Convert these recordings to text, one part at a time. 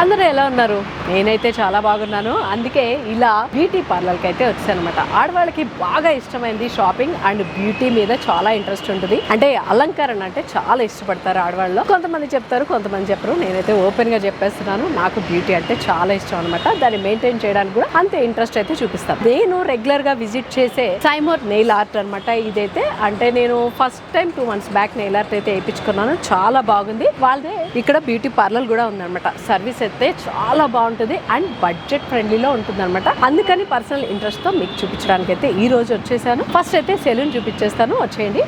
అందరూ ఎలా ఉన్నారు? నేనైతే చాలా బాగున్నాను. అందుకే ఇలా బ్యూటీ పార్లర్కి అయితే వచ్చానమాట ఆడవాళ్ళకి బాగా ఇష్టమైంది షాపింగ్ అండ్ బ్యూటీ మీద చాలా ఇంట్రెస్ట్ ఉంటుంది. అంటే అలంకరణ అంటే చాలా ఇష్టపడతారు ఆడవాళ్ళు. కొంతమంది చెప్తారు కొంతమంది చెప్పరు. నేనైతే ఓపెన్గా చెప్పేస్తున్నాను. నాకు బ్యూటీ అంటే చాలా ఇష్టం అనమాట దాన్ని మెయింటైన్ చేయడానికి కూడా అంతే ఇంట్రెస్ట్ అయితే చూపిస్తాను. నేను రెగ్యులర్గా విజిట్ చేసే సైమోర్ నెయిల్ ఆర్ట్ అనమాట ఇదైతే. అంటే నేను first time two months back nail art అయితే వేయించుకున్నాను. చాలా బాగుంది. వాళ్ళదే ఇక్కడ బ్యూటీ పార్లర్ కూడా ఉందన్నమాట. సర్వీస్ చేస్తే చాలా బాగుంటుంది అండ్ బడ్జెట్ ఫ్రెండ్లీలో ఉంటుంది అనమాట అందుకని పర్సనల్ ఇంట్రెస్ట్తో మీకు చూపించడానికి అయితే ఈ రోజు వచ్చేసాను. ఫస్ట్ అయితే సెలూన్ చూపించేస్తాను. వచ్చేయండి.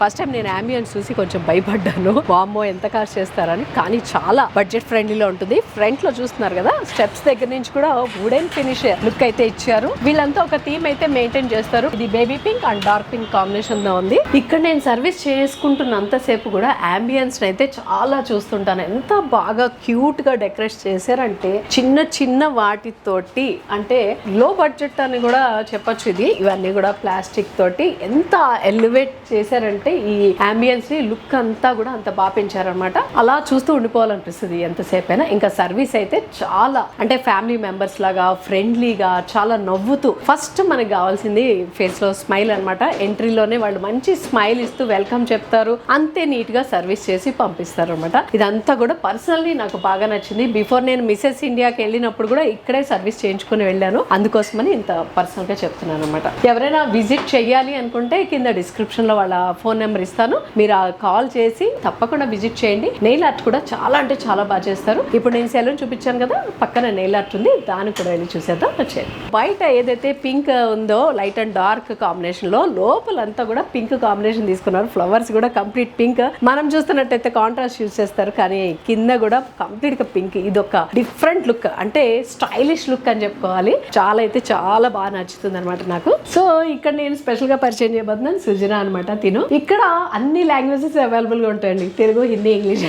ఫస్ట్ టైం నేను అంబియన్స్ చూసి కొంచెం భయపడ్డాను. వామ్మో ఎంత కాస్ట్ చేస్తారని. కానీ చాలా బడ్జెట్ ఫ్రెండ్లీలో ఉంటుంది. ఫ్రంట్లో చూస్తున్నారు కదా స్టెప్స్ దగ్గర నుంచి కూడా వుడెన్ ఫినిష్ లుక్ అయితే ఇచ్చారు. వీళ్ళంతా ఒక థీమ్ అయితే మెయింటైన్ చేస్తారు. ఇది baby pink and dark pink కాంబినేషన్లో ఉంది. ఇక్కడ నేను సర్వీస్ చేసుకుంటున్నంతసేపు కూడా అంబియన్స్ అయితే చాలా చూస్తుంటాను. ఎంత బాగా క్యూట్గా డెకరేట్ చేశారంటే చిన్న చిన్న వాటితోటి అంటే లో బడ్జెట్ అని కూడా చెప్పొచ్చు ఇది. ఇవన్నీ కూడా ప్లాస్టిక్ తోటి ఎంత ఎలివేట్ చేశారంటే ఈ అంబియన్స్ని లుక్ అంతా కూడా అంత బాగా పెంచారనమాట అలా చూస్తూ ఉండిపోవాలనిపిస్తుంది ఎంతసేపు అయినా ఇంకా సర్వీస్ అయితే చాలా అంటే ఫ్యామిలీ మెంబర్స్ లాగా ఫ్రెండ్లీగా చాలా నవ్వుతూ ఫస్ట్ మనకి కావాల్సింది ఫేస్లో స్మైల్ అనమాట ఎంట్రీలోనే వాళ్ళు మంచి స్మైల్ ఇస్తూ వెల్కమ్ చెప్తారు. అంతే నీట్గా సర్వీస్ చేసి పంపిస్తారు అనమాట ఇదంతా కూడా పర్సనల్లీ నాకు బాగా నచ్చింది. బిఫోర్ నేను మిసెస్ ఇండియాకి వెళ్ళినప్పుడు కూడా ఇక్కడే సర్వీస్ చేయించుకుని వెళ్ళాను. అందుకోసమని ఇంత పర్సనల్గా చెప్తున్నాను అనమాట ఎవరైనా విజిట్ చేయాలి అనుకుంటే కింద డిస్క్రిప్షన్లో వాళ్ళ ఫోన్ నెంబర్ ఇస్తాను. మీరు ఆ కాల్ చేసి తప్పకుండా విజిట్ చేయండి. నెయిల్ ఆర్ట్ కూడా చాలా అంటే చాలా బాగా చేస్తారు. ఇప్పుడు నేను సెలూన్ చూపించాను కదా పక్కన నెయిల్ ఆర్ట్ ఉంది. దాన్ని కూడా వెళ్ళి చూసేద్దాం. వచ్చేది బయట ఏదైతే పింక్ ఉందో లైట్ అండ్ డార్క్ కాంబినేషన్లో లోపలంతా కూడా పింక్ కాంబినేషన్ తీసుకున్నారు. ఫ్లవర్స్ కూడా కంప్లీట్ పింక్. మనం చూస్తున్నట్టయితే కాంట్రాస్ట్ యూజ్ చేస్తారు. కానీ కింద కూడా కంప్లీట్గా పింక్. ఇది ఒక డిఫరెంట్ లుక్. అంటే స్టైలిష్ లుక్ అని చెప్పుకోవాలి. చాలా అయితే చాలా బాగా నచ్చుతుంది అనమాట నాకు. సో ఇక్కడ నేను స్పెషల్గా పరిచయం చేయబోతున్నాను సుజనా అనమాట తిను. ఇక్కడ ఇక్కడ అన్ని లాంగ్వేజెస్ అవైలబుల్గా ఉంటాయండి. తెలుగు హిందీ ఇంగ్లీష్.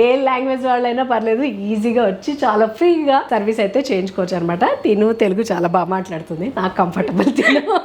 ఏ లాంగ్వేజ్ వాళ్ళైనా పర్లేదు ఈజీగా వచ్చి చాలా ఫ్రీగా సర్వీస్ అయితే చేయించుకోవచ్చు అనమాట. తిను తెలుగు చాలా బాగా మాట్లాడుతుంది. నాకు కంఫర్టబుల్ తిను.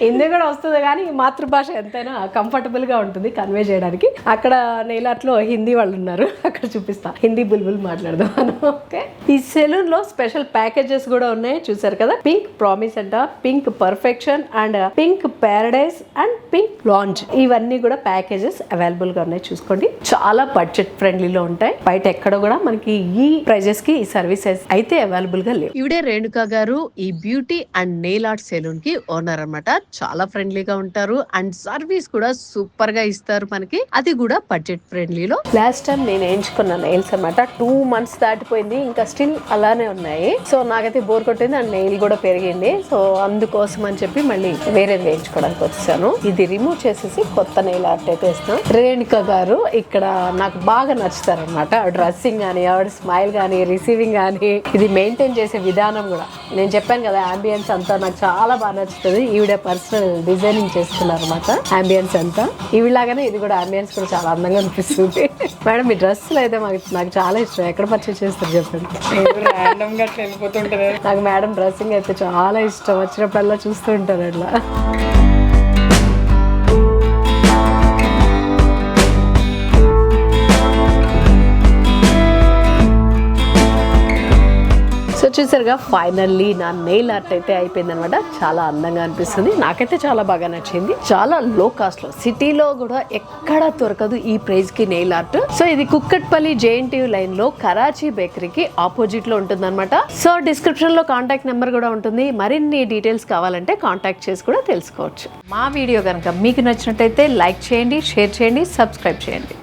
హిందీ కూడా వస్తుంది కానీ మాతృభాష ఎంతైనా కంఫర్టబుల్గా ఉంటుంది కన్వే చేయడానికి. అక్కడ నేలాట్లో హిందీ వాళ్ళు ఉన్నారు. అక్కడ చూపిస్తా. హిందీ బుల్బుల్ మాట్లాడదాం. మనం ఓకే. ఈ సెలూన్లో స్పెషల్ ప్యాకేజెస్ కూడా ఉన్నాయి. చూసారు కదా? పింక్ ప్రామిస్ అంట pink perfection and pink paradise and pink launch ఇవన్నీ కూడా ప్యాకేజెస్ అవైలబుల్గా ఉన్నాయి. చూసుకోండి. చాలా బడ్జెట్ ఫ్రెండ్లీలో ఉంటాయి. బయట ఎక్కడ కూడా మనకి ఈ ప్రైజెస్కి ఈ సర్వీసెస్ అయితే అవైలబుల్గా లేవు. ఇవిడే రేణుకా గారు ఈ బ్యూటీ అండ్ నెయిల్ ఆర్ట్ సెలూన్కి ఓనర్ అన్నమాట. చాలా ఫ్రెండ్లీగా ఉంటారు. అండ్ సర్వీస్ కూడా సూపర్గా ఇస్తారు మనకి. అది కూడా బడ్జెట్ ఫ్రెండ్లీలో. లాస్ట్ టైం నేను ఎంచుకున్న నెయిల్స్ అన్నమాట. టూ మంత్స్ దాటిపోయింది. ఇంకా స్టిల్ అలానే ఉన్నాయి. సో నాకైతే బోర్ కొట్టింది అండ్ నెయిల్ కూడా పెరిగింది. సో అందుకోసం అని చెప్పి మళ్ళీ వేరే వేయించుకోవడానికి వచ్చాను. ఇది రిమూవ్ చేసేసి కొత్త నెయిల్ ఆర్ట్ అయితే వేస్తాను రేణుక గారు ఇక్కడ నాకు బాగా నచ్చుతారు అనమాట డ్రెస్సింగ్ కానీ ఆవిడ స్మైల్ కానీ రిసీవింగ్ కానీ ఇది మెయింటైన్ చేసే విధానం కూడా. నేను చెప్పాను కదా అంబియన్స్ అంతా నాకు చాలా బాగా నచ్చుతుంది. ఈవిడ పర్సనల్ డిజైనింగ్ చేసుకున్నారు అనమాట అంబియన్స్ అంతా. ఈవిడలాగానే ఇది కూడా అంబియన్స్ కూడా చాలా అందంగా అనిపిస్తుంది. మేడం మీ డ్రెస్సులు అయితే మాకు నాకు చాలా ఇష్టం. ఎక్కడ పర్చేస్ చేస్తారు చెప్పండి. నాకు మేడం డ్రెస్సింగ్ అయితే చాలా ఇష్టం. వచ్చినప్పుడల్లా చూస్తూ ఉంటాను అట్లా. చూసారుగా ఫైనల్లీ నా నెయిల్ ఆర్ట్ అయితే అయిపోయింది అనమాట చాలా అందంగా అనిపిస్తుంది. నాకైతే చాలా బాగా నచ్చింది. చాలా లో కాస్ట్లో సిటీలో కూడా ఎక్కడ దొరకదు ఈ ప్రైస్కి నెయిల్ ఆర్ట్ సో ఇది కుక్కట్పల్లి జేఎన్టీయూ లైన్లో కరాచీ బేకరీకి ఆపోజిట్లో ఉంటుంది అనమాట సో డిస్క్రిప్షన్లో కాంటాక్ట్ నెంబర్ కూడా ఉంటుంది. మరిన్ని డీటెయిల్స్ కావాలంటే కాంటాక్ట్ చేసి కూడా తెలుసుకోవచ్చు. మా వీడియో కనుక మీకు నచ్చినట్టయితే లైక్ చేయండి షేర్ చేయండి సబ్స్క్రైబ్ చేయండి.